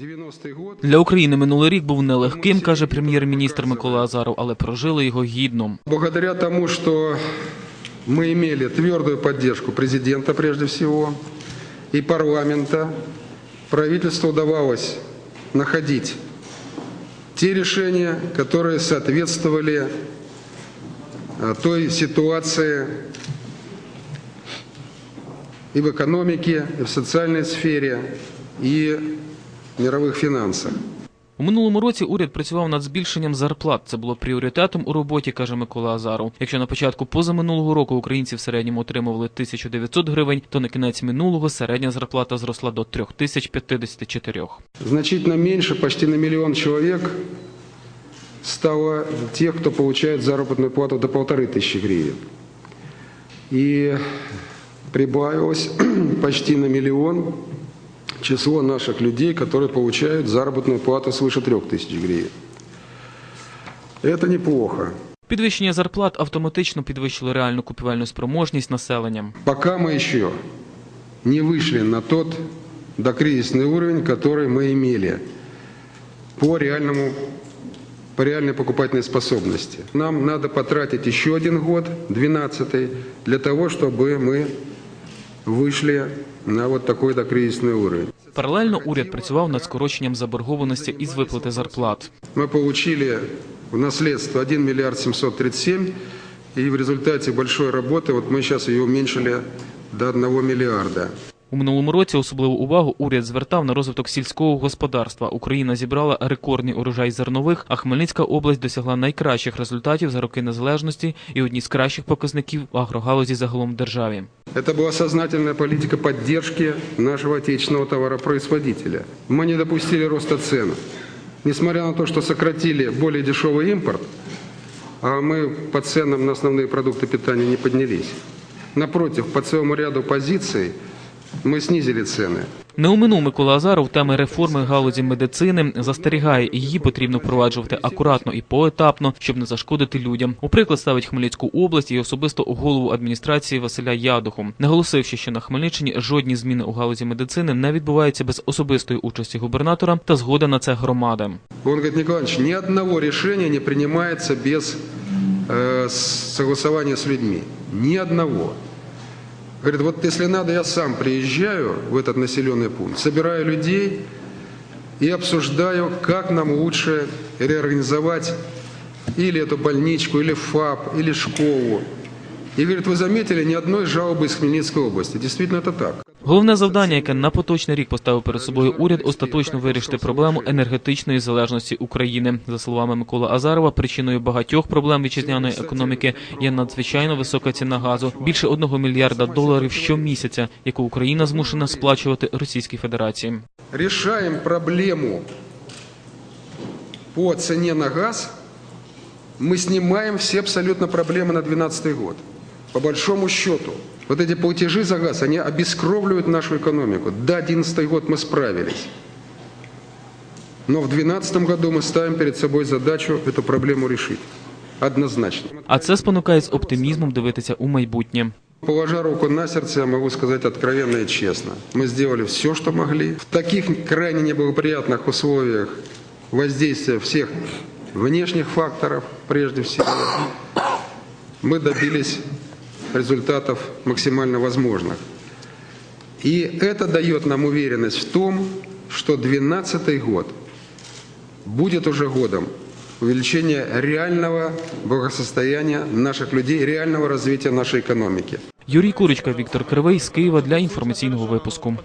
90-й год. Для України минулий рік був нелегким, каже прем'єр-міністр Микола Азаров, але прожили його гідно. Благодаря тому, что мы имели твердую поддержку президента прежде всего и парламента, правительству удавалось находить те решения, которые соответствовали э, той ситуации и в экономике, и в социальной сфере, и в мировых финансах. У минулому році уряд працював над збільшенням зарплат. Це було пріоритетом у роботі, каже Микола Азаров. Якщо на початку позаминулого року українці в середньому отримували 1900 гривень, то на кінець минулого середня зарплата зросла до 3054. Значительно меньше, почти на миллион человек стало тех, кто получает заработную плату до полторы тысячи гривен. И прибавилось почти на миллион число наших людей, которые получают заработную плату свыше трех тысяч гривен. Это неплохо. Підвищення зарплат автоматично підвищило реальну купівельну спроможність населення. Пока мы еще не вышли на тот докризисный уровень, который мы имели по реальному по реальной покупательной способности. Нам надо потратить еще один год, 12 для того, чтобы мы вышли на вот такой докризисный уровень. Паралельно уряд працював над скороченням заборгованості із виплати зарплат. Мы получили в наследство 1 миллиард 737, и в результате большой работы вот мы сейчас ее уменьшили до 1 миллиарда. У минулому році особливу увагу уряд звертав на розвиток сільського господарства. Україна зібрала рекордний урожай зернових, а Хмельницька область досягла найкращих результатів за роки незалежності і одні з кращих показників в агрогалузі загалом в державі. Это была сознательная политика поддержки нашего отечественного товаропроизводителя. Мы не допустили роста цен. Несмотря на то, что сократили более дешевый импорт, а мы по ценам на основные продукты питания не поднялись. Напротив, по целому ряду позиций мы снизили цены. Не оминув Микола Азаров теми реформи галузі медицини. Застерігає, її потрібно впроваджувати акуратно і поетапно, щоб не зашкодити людям. У приклад ставить Хмельницьку область і особисто голову адміністрації Василя Ядуху, наголосивши, що на Хмельниччині жодні зміни у галузі медицини не відбуваються без особистої участі губернатора та згода на це громади. Он говорит, Николай Иванович, ни одного решения не принимается без э, согласования с людьми. Ни одного. Говорит, вот если надо, я сам приезжаю в этот населенный пункт, собираю людей и обсуждаю, как нам лучше реорганизовать или эту больничку, или ФАП, или школу. И говорит, вы заметили ни одной жалобы из Хмельницкой области. Действительно, это так. Головне завдання, яке на поточний рік поставив перед собою уряд, остаточно вирішити проблему енергетичної залежності України. За словами Миколи Азарова, причиною багатьох проблем вітчизняної економіки є надзвичайно висока ціна газу більше одного мільярда доларів щомісяця, яку Україна змушена сплачувати Російській Федерації. решаем проблему по цене на газ, мы снимаем все абсолютно проблемы на 2012 год. По большому счету, вот эти платежи за газ, они обескровливают нашу экономику. Да, 2011 год мы справились. Но в 2012 году мы ставим перед собой задачу эту проблему решить. Однозначно. А це спонукає з оптимізмом дивитися у майбутнє. Положа руку на сердце, я могу сказать откровенно и честно. Мы сделали все, что могли. В таких крайне неблагоприятных условиях воздействия всех внешних факторов, прежде всего, мы добились результатов максимально возможных. И это дает нам уверенность в том, что 2012 год будет уже годом увеличения реального благосостояния наших людей, реального развития нашей экономики. Юрій Курочка, Віктор Кривий з Києва для інформаційного випуску.